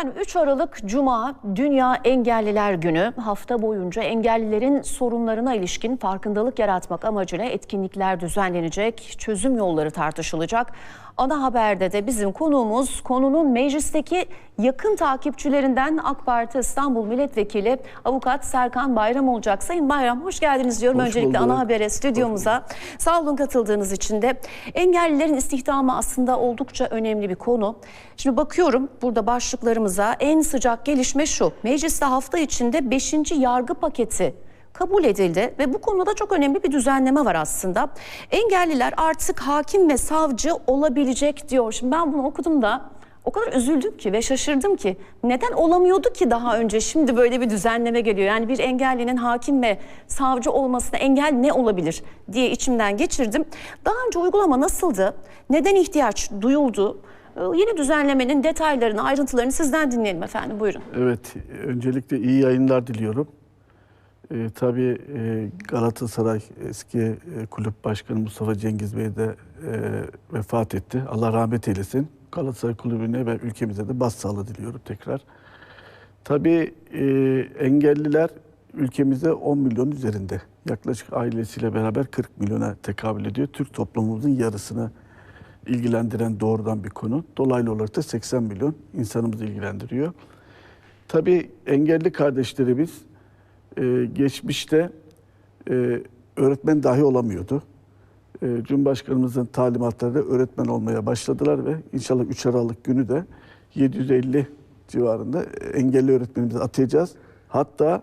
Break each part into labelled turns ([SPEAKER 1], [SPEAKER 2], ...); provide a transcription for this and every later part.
[SPEAKER 1] Efendim 3 Aralık Cuma Dünya Engelliler Günü hafta boyunca engellilerin sorunlarına ilişkin farkındalık yaratmak amacıyla etkinlikler düzenlenecek, çözüm yolları tartışılacak. Ana haberde de bizim konuğumuz konunun meclisteki yakın takipçilerinden AK Parti İstanbul Milletvekili Avukat Serkan Bayram olacak. Sayın Bayram hoş geldiniz diyorum
[SPEAKER 2] Hoş
[SPEAKER 1] öncelikle
[SPEAKER 2] bulduk.
[SPEAKER 1] ana habere stüdyomuza. Sağ olun katıldığınız için de. Engellilerin istihdamı aslında oldukça önemli bir konu. Şimdi bakıyorum burada başlıklarımıza en sıcak gelişme şu. Mecliste hafta içinde 5. yargı paketi kabul edildi ve bu konuda çok önemli bir düzenleme var aslında. Engelliler artık hakim ve savcı olabilecek diyor. Şimdi ben bunu okudum da o kadar üzüldüm ki ve şaşırdım ki neden olamıyordu ki daha önce şimdi böyle bir düzenleme geliyor. Yani bir engellinin hakim ve savcı olmasına engel ne olabilir diye içimden geçirdim. Daha önce uygulama nasıldı? Neden ihtiyaç duyuldu? Ee, Yeni düzenlemenin detaylarını, ayrıntılarını sizden dinleyelim efendim. Buyurun.
[SPEAKER 2] Evet, öncelikle iyi yayınlar diliyorum. Ee, tabii e, Galatasaray eski e, kulüp başkanı Mustafa Cengiz Bey de e, vefat etti. Allah rahmet eylesin. Galatasaray kulübüne ve ülkemize de başsağlığı diliyorum tekrar. Tabii e, engelliler ülkemizde 10 milyon üzerinde. Yaklaşık ailesiyle beraber 40 milyona tekabül ediyor. Türk toplumumuzun yarısını ilgilendiren doğrudan bir konu. Dolaylı olarak da 80 milyon insanımızı ilgilendiriyor. Tabii engelli kardeşlerimiz e, geçmişte e, öğretmen dahi olamıyordu. E, Cumhurbaşkanımızın talimatlarıyla öğretmen olmaya başladılar ve inşallah 3 Aralık günü de 750 civarında engelli öğretmenimizi atayacağız. Hatta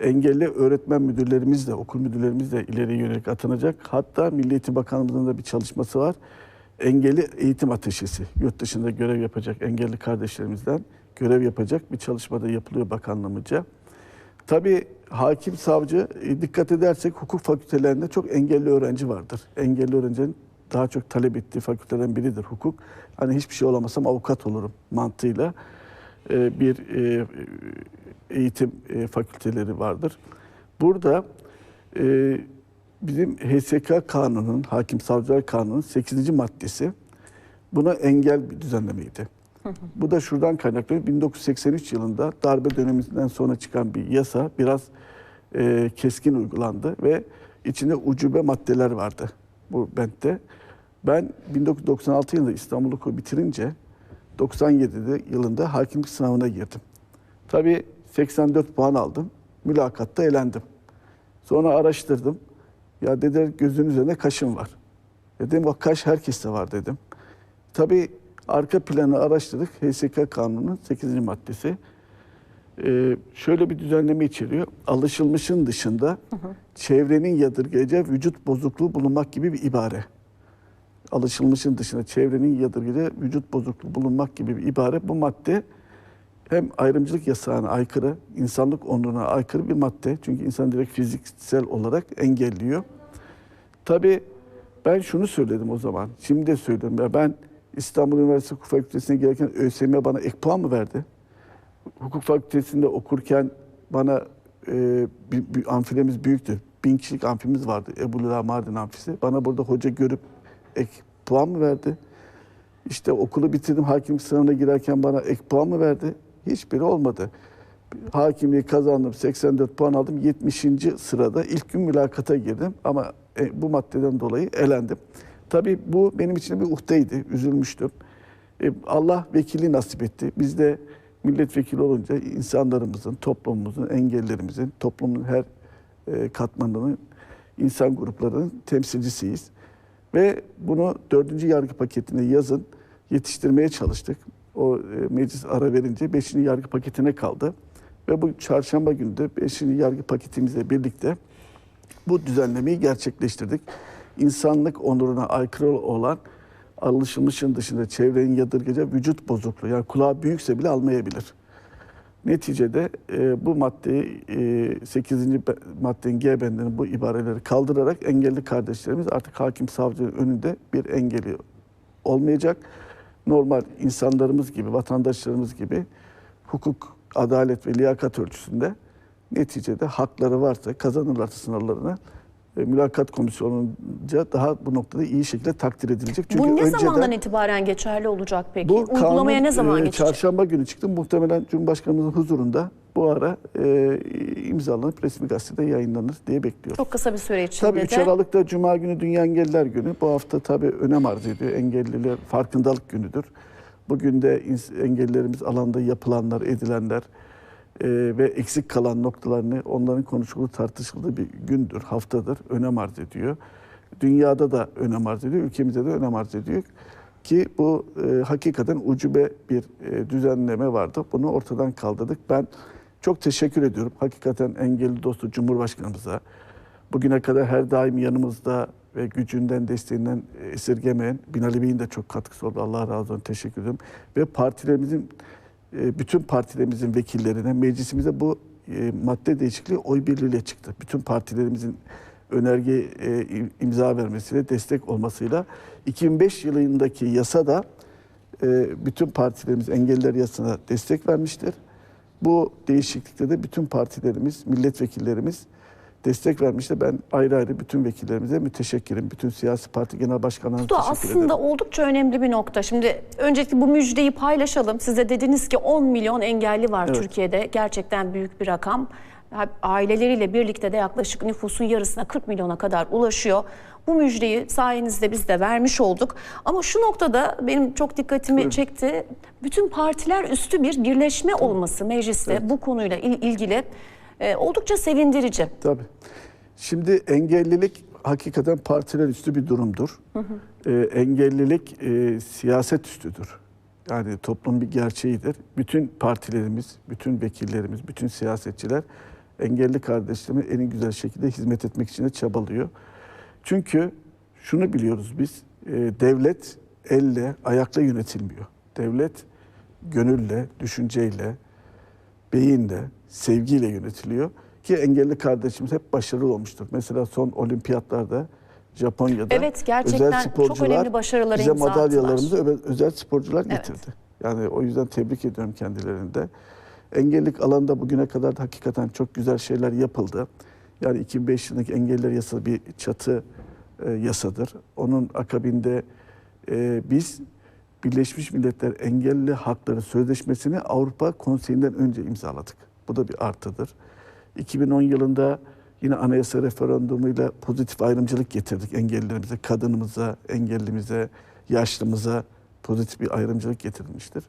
[SPEAKER 2] engelli öğretmen müdürlerimiz de, okul müdürlerimiz de ileriye yönelik atanacak. Hatta Milli Eğitim Bakanlığımızın da bir çalışması var. Engelli eğitim ateşesi, yurt dışında görev yapacak engelli kardeşlerimizden görev yapacak bir çalışmada yapılıyor bakanlığımızca. Tabii hakim, savcı e, dikkat edersek hukuk fakültelerinde çok engelli öğrenci vardır. Engelli öğrencinin daha çok talep ettiği fakülteden biridir hukuk. Hani hiçbir şey olamasam avukat olurum mantığıyla e, bir e, eğitim fakülteleri vardır. Burada bizim HSK kanunun, Hakim Savcılar Kanunu'nun 8. maddesi buna engel bir düzenlemeydi. Bu da şuradan kaynaklanıyor. 1983 yılında darbe döneminden sonra çıkan bir yasa biraz e, keskin uygulandı ve içinde ucube maddeler vardı bu bentte. Ben 1996 yılında İstanbul Hukuku bitirince 97'de yılında hakimlik sınavına girdim. Tabii 84 puan aldım. Mülakatta elendim. Sonra araştırdım. Ya dediler gözün üzerinde kaşın var. Dedim bak kaş herkeste var dedim. Tabii arka planı araştırdık. HSK kanunun 8. maddesi. Ee, şöyle bir düzenleme içeriyor. Alışılmışın dışında çevrenin yadırgayacağı vücut bozukluğu bulunmak gibi bir ibare. Alışılmışın dışında çevrenin yadırgayacağı vücut bozukluğu bulunmak gibi bir ibare. Bu madde hem ayrımcılık yasağına aykırı, insanlık onuruna aykırı bir madde. Çünkü insan direkt fiziksel olarak engelliyor. Tabii ben şunu söyledim o zaman. Şimdi de söylüyorum. Ya ben İstanbul Üniversitesi Hukuk Fakültesi'ne gelirken ÖSYM bana ek puan mı verdi? Hukuk Fakültesi'nde okurken bana e, bir, bir amfilemiz büyüktü. Bin kişilik amfimiz vardı. Ebu Lula Mardin amfisi. Bana burada hoca görüp ek puan mı verdi? İşte okulu bitirdim. Hakimlik sınavına girerken bana ek puan mı verdi? Hiçbiri olmadı. Hakimliği kazandım. 84 puan aldım. 70. sırada ilk gün mülakata girdim. Ama e, bu maddeden dolayı elendim. Tabii bu benim için bir uhdeydi. Üzülmüştüm. E, Allah vekili nasip etti. Biz de milletvekili olunca insanlarımızın, toplumumuzun, engellerimizin, toplumun her e, katmanının, insan gruplarının temsilcisiyiz. Ve bunu dördüncü yargı paketine yazın yetiştirmeye çalıştık. O e, meclis ara verince beşinci yargı paketine kaldı. Ve bu çarşamba günü de beşinci yargı paketimizle birlikte bu düzenlemeyi gerçekleştirdik. İnsanlık onuruna aykırı olan alışılmışın dışında çevrenin yadırgayacağı vücut bozukluğu yani kulağı büyükse bile almayabilir. Neticede e, bu maddeyi e, 8. be- maddenin G bendinin bu ibareleri kaldırarak engelli kardeşlerimiz artık hakim savcının önünde bir engeli olmayacak. Normal insanlarımız gibi, vatandaşlarımız gibi hukuk, adalet ve liyakat ölçüsünde neticede hakları varsa kazanırlarsa sınavlarını e, mülakat komisyonunca daha bu noktada iyi şekilde takdir edilecek. Çünkü
[SPEAKER 1] Bu ne
[SPEAKER 2] önceden
[SPEAKER 1] zamandan itibaren geçerli olacak peki?
[SPEAKER 2] bu
[SPEAKER 1] Uygulamaya
[SPEAKER 2] kanun,
[SPEAKER 1] ne zaman
[SPEAKER 2] e,
[SPEAKER 1] geçecek?
[SPEAKER 2] Çarşamba günü çıktı. Muhtemelen Cumhurbaşkanımızın huzurunda bu ara e, imzalanıp resmi gazetede yayınlanır diye bekliyoruz.
[SPEAKER 1] Çok kısa bir süre içinde
[SPEAKER 2] Tabii 3
[SPEAKER 1] de.
[SPEAKER 2] Aralık'ta Cuma günü Dünya Engelliler Günü. Bu hafta tabii önem arz ediyor. Engelliler farkındalık günüdür. Bugün de engellilerimiz alanda yapılanlar, edilenler e, ve eksik kalan noktalarını onların konuşulduğu, tartışıldığı bir gündür, haftadır. Önem arz ediyor. Dünyada da önem arz ediyor, ülkemizde de önem arz ediyor. Ki bu e, hakikaten ucube bir e, düzenleme vardı. Bunu ortadan kaldırdık. Ben çok teşekkür ediyorum. Hakikaten engelli dostu Cumhurbaşkanımıza, bugüne kadar her daim yanımızda ve gücünden, desteğinden esirgemeyen Binali Bey'in de çok katkısı oldu. Allah razı olsun. Teşekkür ederim. Ve partilerimizin, bütün partilerimizin vekillerine, meclisimize bu e, madde değişikliği oy birliğiyle çıktı. Bütün partilerimizin önerge e, imza vermesiyle, destek olmasıyla 2005 yılındaki yasa da e, bütün partilerimiz engelliler yasasına destek vermiştir. Bu değişiklikte de bütün partilerimiz, milletvekillerimiz destek vermiştir. Ben ayrı ayrı bütün vekillerimize müteşekkirim. Bütün siyasi parti genel başkanlarına
[SPEAKER 1] Bu da aslında
[SPEAKER 2] ederim.
[SPEAKER 1] oldukça önemli bir nokta. Şimdi öncelikle bu müjdeyi paylaşalım. Size dediniz ki 10 milyon engelli var
[SPEAKER 2] Evet.
[SPEAKER 1] Türkiye'de. Gerçekten büyük bir rakam. Aileleriyle birlikte de yaklaşık nüfusun yarısına 40 milyona kadar ulaşıyor. Bu müjdeyi sayenizde biz de vermiş olduk. Ama şu noktada benim çok dikkatimi çekti. Bütün partiler üstü bir birleşme olması mecliste bu konuyla il- ilgili e, oldukça sevindirici.
[SPEAKER 2] Tabii. Şimdi engellilik hakikaten partiler üstü bir durumdur. Ee, engellilik e, siyaset üstüdür. Yani toplum bir gerçeğidir. Bütün partilerimiz, bütün vekillerimiz, bütün siyasetçiler engelli kardeşlerime en güzel şekilde hizmet etmek için de çabalıyor. Çünkü şunu biliyoruz biz, e, devlet elle, ayakla yönetilmiyor. Devlet gönülle, düşünceyle, beyinle, sevgiyle yönetiliyor. Ki engelli kardeşimiz hep başarılı olmuştur. Mesela son olimpiyatlarda Japonya'da
[SPEAKER 1] Evet, gerçekten
[SPEAKER 2] özel
[SPEAKER 1] çok
[SPEAKER 2] sporcular
[SPEAKER 1] önemli başarılara
[SPEAKER 2] bize madalyalarımızı özel sporcular
[SPEAKER 1] Evet.
[SPEAKER 2] getirdi. Yani o yüzden tebrik ediyorum kendilerini de. Engellilik alanında bugüne kadar da hakikaten çok güzel şeyler yapıldı. Yani 2005 yılındaki engelliler yasası bir çatı e, yasadır. Onun akabinde e, biz Birleşmiş Milletler Engelli Hakları Sözleşmesi'ni Avrupa Konseyi'nden önce imzaladık. Bu da bir artıdır. 2010 yılında yine anayasa referandumuyla pozitif ayrımcılık getirdik engellilerimize, kadınımıza, engellimize, yaşlımıza pozitif bir ayrımcılık getirilmiştir.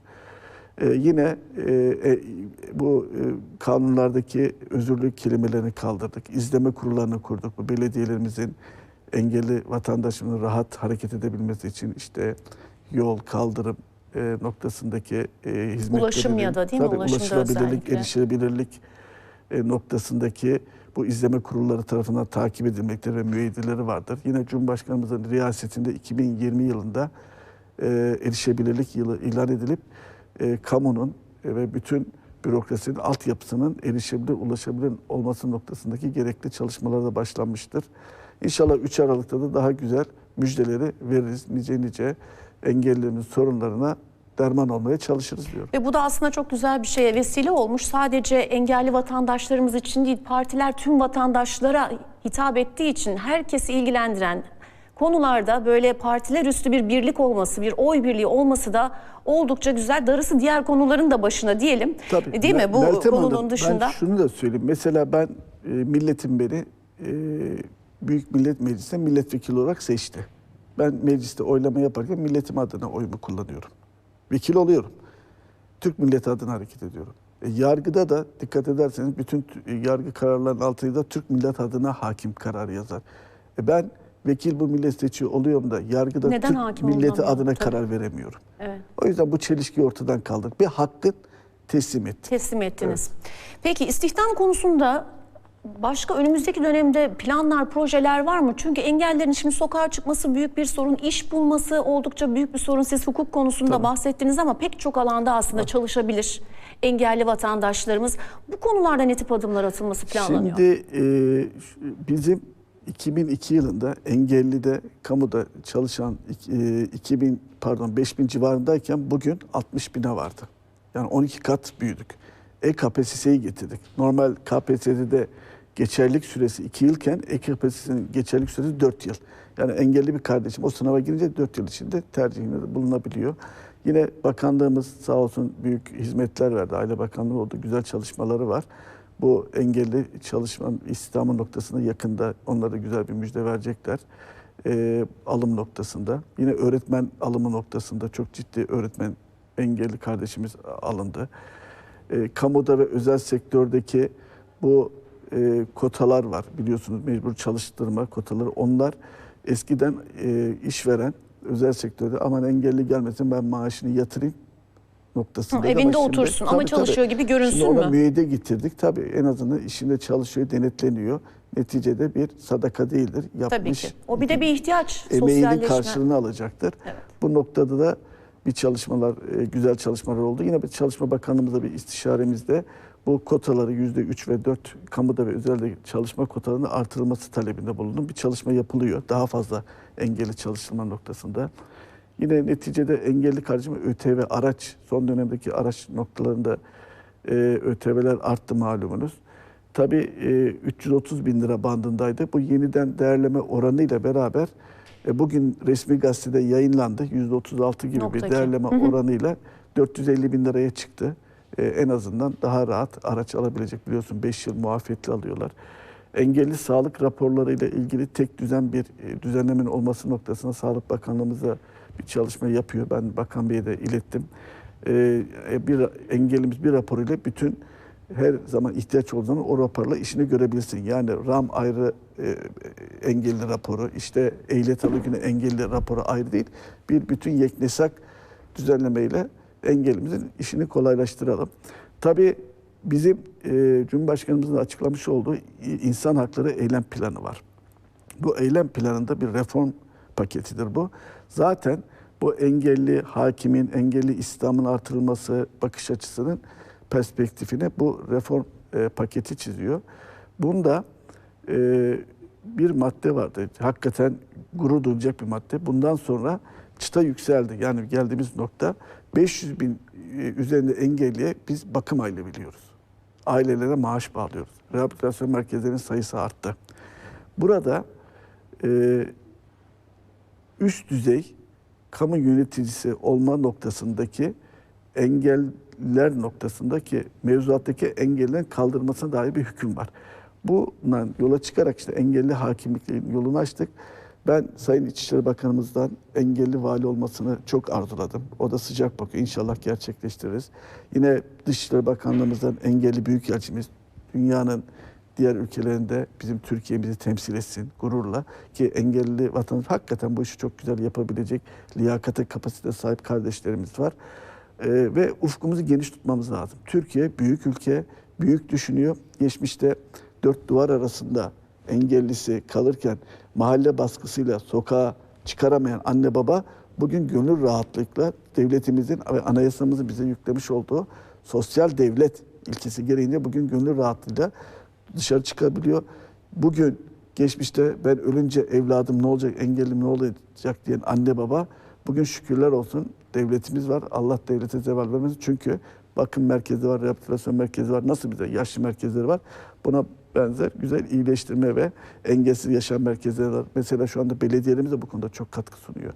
[SPEAKER 2] Ee, yine e, e, bu e, kanunlardaki özürlük kelimelerini kaldırdık. İzleme kurullarını kurduk. Bu belediyelerimizin engelli vatandaşımızın rahat hareket edebilmesi için işte yol, kaldırım e, noktasındaki e, hizmetlerin...
[SPEAKER 1] Ulaşım ya da değil mi?
[SPEAKER 2] Tabii,
[SPEAKER 1] Ulaşımda
[SPEAKER 2] ulaşılabilirlik,
[SPEAKER 1] özellikle.
[SPEAKER 2] erişilebilirlik e, noktasındaki bu izleme kurulları tarafından takip edilmektedir ve müeyyideleri vardır. Yine Cumhurbaşkanımızın riyasetinde 2020 yılında e, erişebilirlik yılı ilan edilip e, kamunun e, ve bütün bürokrasinin altyapısının erişebilir, ulaşabilir olması noktasındaki gerekli çalışmalara da başlanmıştır. İnşallah 3 Aralık'ta da daha güzel müjdeleri veririz. Nice nice engellilerin sorunlarına derman olmaya çalışırız diyorum.
[SPEAKER 1] Ve bu da aslında çok güzel bir şeye vesile olmuş. Sadece engelli vatandaşlarımız için değil, partiler tüm vatandaşlara hitap ettiği için herkesi ilgilendiren konularda böyle partiler üstü bir birlik olması, bir oy birliği olması da oldukça güzel. Darısı diğer konuların da başına diyelim.
[SPEAKER 2] Tabii.
[SPEAKER 1] Değil mi? Bu
[SPEAKER 2] Meltem
[SPEAKER 1] konunun
[SPEAKER 2] Hanım,
[SPEAKER 1] dışında.
[SPEAKER 2] Ben şunu da söyleyeyim. Mesela ben e, milletim beni e, Büyük Millet Meclisi'ne milletvekili olarak seçti. Ben mecliste oylama yaparken milletim adına oyumu kullanıyorum. Vekil oluyorum. Türk milleti adına hareket ediyorum. E, yargıda da dikkat ederseniz bütün t- yargı kararlarının altında da Türk millet adına hakim kararı yazar. E, ben vekil bu milletvekili oluyorum da yargıda
[SPEAKER 1] Neden
[SPEAKER 2] Türk
[SPEAKER 1] hakim
[SPEAKER 2] milleti adına
[SPEAKER 1] Tabii.
[SPEAKER 2] karar veremiyorum.
[SPEAKER 1] Evet.
[SPEAKER 2] O yüzden bu çelişkiyi ortadan kaldırdık. Bir hakkın teslim ettik.
[SPEAKER 1] teslim ettiniz. Peki istihdam konusunda başka önümüzdeki dönemde planlar, projeler var mı? Çünkü engellerin şimdi sokağa çıkması büyük bir sorun, iş bulması oldukça büyük bir sorun. Siz hukuk konusunda
[SPEAKER 2] Tabii.
[SPEAKER 1] bahsettiniz ama pek çok alanda aslında çalışabilir engelli vatandaşlarımız. Bu konularda ne tip adımlar atılması planlanıyor?
[SPEAKER 2] Şimdi e, bizim 2002 yılında engellide kamuda çalışan e, 2000 pardon 5000 civarındayken bugün 60 bine vardı. Yani 12 kat büyüdük. E-KPSS'yi getirdik. Normal KPSS'de geçerlilik süresi 2 yılken ek kapasitesinin geçerlilik süresi 4 yıl. Yani engelli bir kardeşim o sınava girince 4 yıl içinde tercihinde bulunabiliyor. Yine bakanlığımız sağ olsun büyük hizmetler verdi. Aile Bakanlığı oldu. Güzel çalışmaları var. Bu engelli çalışma istihdamı noktasında yakında onlara güzel bir müjde verecekler. Ee, alım noktasında. Yine öğretmen alımı noktasında çok ciddi öğretmen engelli kardeşimiz alındı. Ee, kamuda ve özel sektördeki bu e, kotalar var biliyorsunuz mecbur çalıştırma kotaları onlar eskiden e, işveren özel sektörde aman engelli gelmesin ben maaşını yatırayım noktasında.
[SPEAKER 1] Hı, evinde otursun ama çalışıyor gibi görünsün
[SPEAKER 2] Şimdi
[SPEAKER 1] mü?
[SPEAKER 2] müeyyide getirdik. Tabii en azından işinde çalışıyor, denetleniyor. Neticede bir sadaka değildir. Yapmış,
[SPEAKER 1] Tabii ki. O bir de bir ihtiyaç.
[SPEAKER 2] emeğinin karşılığını alacaktır.
[SPEAKER 1] Evet.
[SPEAKER 2] Bu noktada da bir çalışmalar, e, güzel çalışmalar oldu. Yine bir Çalışma Bakanlığımızla bir istişaremizde bu kotaları yüzde üç ve dört kamuda ve özelde çalışma kotalarının artırılması talebinde bulundum. Bir çalışma yapılıyor. Daha fazla engelli çalıştırma noktasında. Yine neticede engelli kardeşime ÖTV araç, son dönemdeki araç noktalarında e, ÖTV'ler arttı malumunuz. Tabii e, 330 bin lira bandındaydı. Bu yeniden değerleme oranıyla beraber e, bugün resmi gazetede yayınlandı. %36 gibi
[SPEAKER 1] Nokta
[SPEAKER 2] bir değerleme oranıyla 450 bin liraya çıktı. E, en azından daha rahat araç alabilecek biliyorsun 5 yıl muafiyetli alıyorlar. Engelli sağlık raporlarıyla ilgili tek düzen bir e, düzenlemenin olması noktasında Sağlık Bakanlığımıza bir çalışma yapıyor. Ben Bakan Bey'e de ilettim. E, e, bir engellimiz bir raporuyla bütün her zaman ihtiyaç olduğu zaman o raporla işini görebilirsin. Yani RAM ayrı e, engelli raporu, işte ehliyet alırken engelli raporu ayrı değil. Bir bütün yeknesak düzenlemeyle engelimizin işini kolaylaştıralım. Tabii bizim e, Cumhurbaşkanımızın açıklamış olduğu insan hakları eylem planı var. Bu eylem planında bir reform paketidir bu. Zaten bu engelli hakimin, engelli İslam'ın artırılması bakış açısının perspektifine bu reform e, paketi çiziyor. Bunda e, bir madde vardı. Hakikaten gurur duyulacak bir madde. Bundan sonra çıta yükseldi. Yani geldiğimiz nokta 500 bin e, üzerinde engelliye biz bakım aile biliyoruz. Ailelere maaş bağlıyoruz. Rehabilitasyon merkezlerinin sayısı arttı. Burada e, üst düzey kamu yöneticisi olma noktasındaki engeller noktasındaki mevzuattaki engellerin kaldırılmasına dair bir hüküm var. Bundan yola çıkarak işte engelli hakimliklerin yolunu açtık. Ben Sayın İçişleri Bakanımızdan engelli vali olmasını çok arzuladım. O da sıcak bakıyor. İnşallah gerçekleştiririz. Yine Dışişleri Bakanlığımızdan engelli büyükelçimiz dünyanın diğer ülkelerinde bizim Türkiye'mizi temsil etsin gururla ki engelli vatandaş hakikaten bu işi çok güzel yapabilecek liyakate kapasite sahip kardeşlerimiz var. Ee, ve ufkumuzu geniş tutmamız lazım. Türkiye büyük ülke, büyük düşünüyor. Geçmişte dört duvar arasında engellisi kalırken mahalle baskısıyla sokağa çıkaramayan anne baba bugün gönül rahatlıkla devletimizin ve anayasamızın bize yüklemiş olduğu sosyal devlet ilkesi gereğince bugün gönül rahatlığıyla dışarı çıkabiliyor. Bugün geçmişte ben ölünce evladım ne olacak, engellim ne olacak diyen anne baba bugün şükürler olsun devletimiz var. Allah devlete zeval vermesin. Çünkü bakım merkezi var, rehabilitasyon merkezi var. Nasıl bize yaşlı merkezleri var. Buna benzer güzel iyileştirme ve engelsiz yaşam merkezleri var. Mesela şu anda belediyelerimiz de bu konuda çok katkı sunuyor.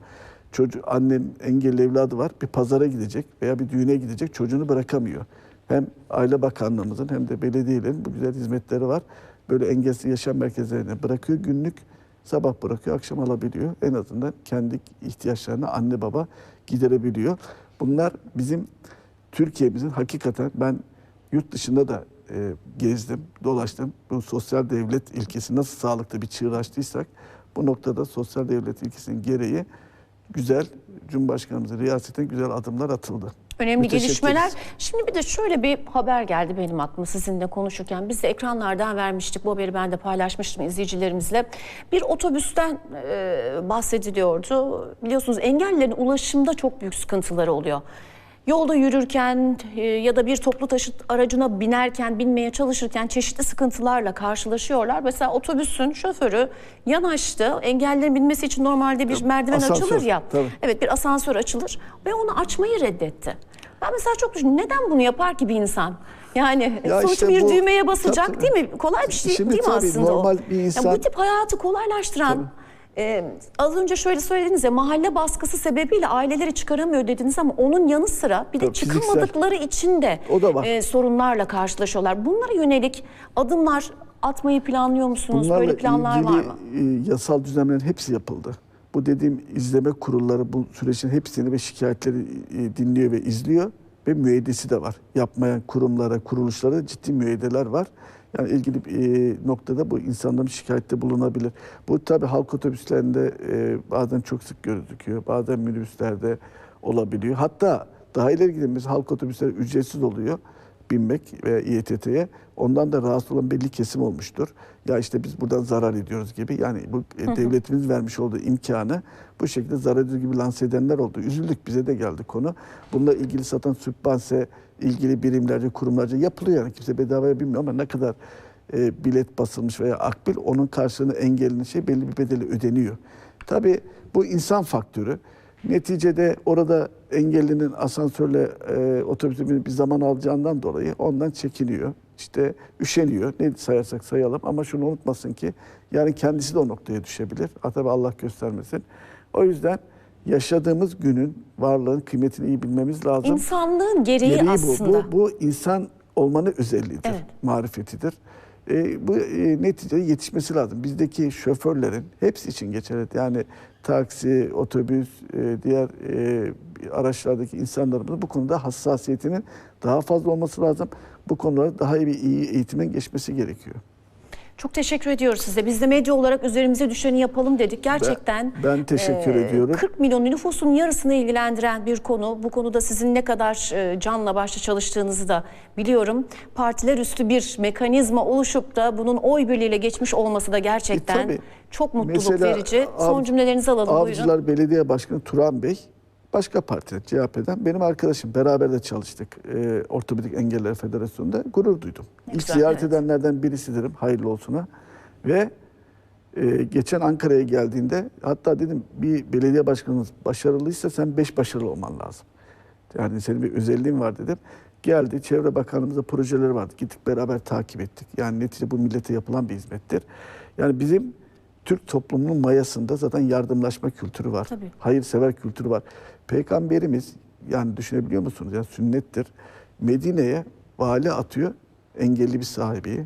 [SPEAKER 2] Çocuk, annenin engelli evladı var. Bir pazara gidecek veya bir düğüne gidecek. Çocuğunu bırakamıyor. Hem Aile Bakanlığımızın hem de belediyelerin bu güzel hizmetleri var. Böyle engelsiz yaşam merkezlerine bırakıyor günlük. Sabah bırakıyor, akşam alabiliyor. En azından kendi ihtiyaçlarını anne baba giderebiliyor. Bunlar bizim Türkiye'mizin hakikaten ben yurt dışında da e, gezdim, dolaştım. Bu sosyal devlet ilkesi nasıl sağlıklı bir çığır açtıysak bu noktada sosyal devlet ilkesinin gereği güzel Cumhurbaşkanımızın riyasetine güzel adımlar atıldı.
[SPEAKER 1] Önemli gelişmeler. Şimdi bir de şöyle bir haber geldi benim aklıma sizinle konuşurken. Biz de ekranlardan vermiştik. Bu haberi ben de paylaşmıştım izleyicilerimizle. Bir otobüsten e, bahsediliyordu. Biliyorsunuz engellilerin ulaşımda çok büyük sıkıntıları oluyor. Yolda yürürken e, ya da bir toplu taşıt aracına binerken, binmeye çalışırken çeşitli sıkıntılarla karşılaşıyorlar. Mesela otobüsün şoförü yanaştı. Engellilerin binmesi için normalde bir merdiven
[SPEAKER 2] asansör,
[SPEAKER 1] açılır ya.
[SPEAKER 2] tabii.
[SPEAKER 1] Evet bir asansör açılır ve onu açmayı reddetti. Ben mesela çok düşündüm. Neden bunu yapar ki bir insan? Yani
[SPEAKER 2] Ya
[SPEAKER 1] sonuçta
[SPEAKER 2] işte
[SPEAKER 1] bir
[SPEAKER 2] bu-
[SPEAKER 1] düğmeye basacak
[SPEAKER 2] Tabii.
[SPEAKER 1] değil mi? Kolay bir şey
[SPEAKER 2] Şimdi
[SPEAKER 1] değil mi
[SPEAKER 2] tabii
[SPEAKER 1] aslında
[SPEAKER 2] normal
[SPEAKER 1] o?
[SPEAKER 2] bir insan-
[SPEAKER 1] bu tip hayatı kolaylaştıran e, az önce şöyle söylediniz ya mahalle baskısı sebebiyle aileleri çıkaramıyor dediniz ama onun yanı sıra bir de
[SPEAKER 2] Tabii, fiziksel.
[SPEAKER 1] çıkamadıkları için de
[SPEAKER 2] O da var.
[SPEAKER 1] e, sorunlarla karşılaşıyorlar. Bunlara yönelik adımlar atmayı planlıyor musunuz?
[SPEAKER 2] Bunlarla
[SPEAKER 1] Böyle planlar
[SPEAKER 2] ilgili
[SPEAKER 1] var mı?
[SPEAKER 2] e, yasal düzenlerin hepsi yapıldı. Bu dediğim izleme kurulları bu sürecin hepsini ve şikayetleri e, dinliyor ve izliyor ve müeyyidesi de var. Yapmayan kurumlara, kuruluşlara ciddi müeyyideler var. Yani ilgili e, noktada bu insanların şikayette bulunabilir. Bu tabii halk otobüslerinde e, bazen çok sık gözüküyor. Bazen minibüslerde olabiliyor. Hatta daha ileri gidelim. Halk otobüsleri ücretsiz oluyor binmek ve İETT'ye ondan da rahatsız olan belli kesim olmuştur. Ya işte biz buradan zarar ediyoruz gibi yani bu e, devletimiz vermiş olduğu imkanı bu şekilde zarar ediyor gibi lanse edenler oldu. Üzüldük bize de geldi konu. Bununla ilgili satan sübvanse ilgili birimlerce kurumlarca yapılıyor yani kimse bedavaya bilmiyor ama ne kadar e, bilet basılmış veya akbil onun karşılığını engellenen şey belli bir bedeli ödeniyor. Tabii bu insan faktörü. Neticede orada engellinin asansörle e, otobüse binip bir zaman alacağından dolayı ondan çekiniyor. İşte üşeniyor. Ne sayarsak sayalım ama şunu unutmasın ki yani kendisi de o noktaya düşebilir. Ha, tabii Allah göstermesin. O yüzden yaşadığımız günün varlığın kıymetini iyi bilmemiz lazım.
[SPEAKER 1] İnsanlığın gereği,
[SPEAKER 2] Gereği bu.
[SPEAKER 1] aslında.
[SPEAKER 2] Bu, bu insan olmanın özelliğidir,
[SPEAKER 1] Evet.
[SPEAKER 2] marifetidir. E, bu e, neticede yetişmesi lazım. Bizdeki şoförlerin hepsi için geçerli. Yani taksi, otobüs, e, diğer e, araçlardaki insanlarımızın bu konuda hassasiyetinin daha fazla olması lazım. Bu konularda daha iyi bir iyi eğitimin geçmesi gerekiyor.
[SPEAKER 1] Çok teşekkür ediyoruz size. Biz de medya olarak üzerimize düşeni yapalım dedik. Gerçekten
[SPEAKER 2] ben teşekkür
[SPEAKER 1] e,
[SPEAKER 2] ediyorum.
[SPEAKER 1] 40 milyon nüfusun yarısını ilgilendiren bir konu. Bu konuda sizin ne kadar e, canla başla çalıştığınızı da biliyorum. Partiler üstü bir mekanizma oluşup da bunun oy birliğiyle geçmiş olması da gerçekten
[SPEAKER 2] E, tabii.
[SPEAKER 1] çok mutluluk
[SPEAKER 2] Mesela
[SPEAKER 1] verici. Son
[SPEAKER 2] Av-
[SPEAKER 1] cümlelerinizi alalım buyurun.
[SPEAKER 2] Avcılar Belediye Başkanı Turan Bey başka partiden CHP'den benim arkadaşım beraber de çalıştık e, Ortopedik Engeller Federasyonu'nda gurur duydum. İlk
[SPEAKER 1] güzel,
[SPEAKER 2] ziyaret
[SPEAKER 1] evet.
[SPEAKER 2] edenlerden birisidirim hayırlı olsuna ve e, geçen Ankara'ya geldiğinde hatta dedim bir belediye başkanınız başarılıysa sen beş başarılı olman lazım. Yani senin bir özelliğin var dedim. Geldi Çevre Bakanlığımızda projeleri vardı. Gittik beraber takip ettik. Yani neticede bu millete yapılan bir hizmettir. Yani bizim Türk toplumunun mayasında zaten yardımlaşma kültürü var.
[SPEAKER 1] Tabii.
[SPEAKER 2] Hayırsever kültürü var. Peygamberimiz yani düşünebiliyor musunuz? Yani sünnettir. Medine'ye vali atıyor engelli bir sahibi.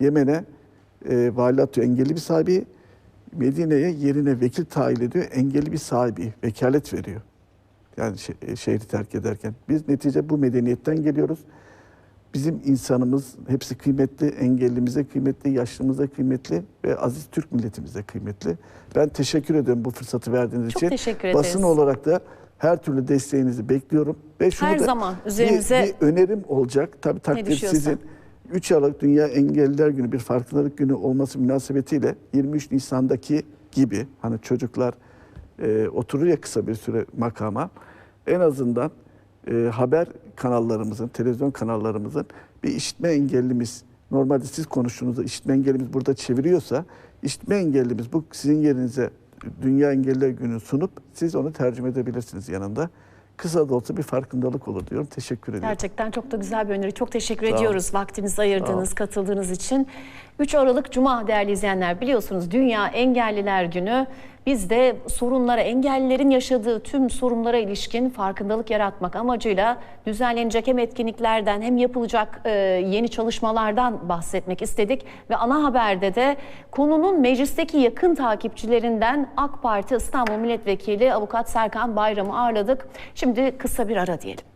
[SPEAKER 2] Yemen'e e, vali atıyor engelli bir sahibi. Medine'ye yerine vekil tayin ediyor engelli bir sahibi. Vekalet veriyor. Yani şe- şehri terk ederken. Biz netice bu medeniyetten geliyoruz. Bizim insanımız hepsi kıymetli, engellimize kıymetli, yaşlımıza kıymetli ve aziz Türk milletimize kıymetli. Ben teşekkür ediyorum bu fırsatı verdiğiniz
[SPEAKER 1] Çok
[SPEAKER 2] için.
[SPEAKER 1] teşekkür
[SPEAKER 2] Basın
[SPEAKER 1] ederiz.
[SPEAKER 2] olarak da her türlü desteğinizi bekliyorum. Ve şunu
[SPEAKER 1] Her
[SPEAKER 2] da
[SPEAKER 1] zaman
[SPEAKER 2] bir-
[SPEAKER 1] üzerimize-
[SPEAKER 2] bir, önerim olacak. Tabii takdir
[SPEAKER 1] düşüyorsa.
[SPEAKER 2] sizin. 3 Aralık Dünya Engelliler Günü bir farkındalık günü olması münasebetiyle 23 Nisan'daki gibi hani çocuklar e, oturur ya kısa bir süre makama en azından e, haber kanallarımızın, televizyon kanallarımızın bir işitme engellimiz normalde siz konuştuğunuzda işitme engellimiz burada çeviriyorsa işitme engellimiz bu sizin yerinize Dünya Engelliler Günü sunup siz onu tercüme edebilirsiniz yanında. Kısa da olsa bir farkındalık olur diyorum. Teşekkür ediyorum.
[SPEAKER 1] Gerçekten çok da güzel bir öneri. Çok teşekkür
[SPEAKER 2] Sağ olun.
[SPEAKER 1] ediyoruz vaktinizi ayırdığınız, katıldığınız için. 3 Aralık Cuma değerli izleyenler biliyorsunuz Dünya Engelliler Günü. Biz de sorunlara, engellilerin yaşadığı tüm sorunlara ilişkin farkındalık yaratmak amacıyla düzenlenecek hem etkinliklerden hem yapılacak e, yeni çalışmalardan bahsetmek istedik. Ve ana haberde de konunun meclisteki yakın takipçilerinden AK Parti İstanbul Milletvekili Avukat Serkan Bayram'ı ağırladık. Şimdi kısa bir ara diyelim.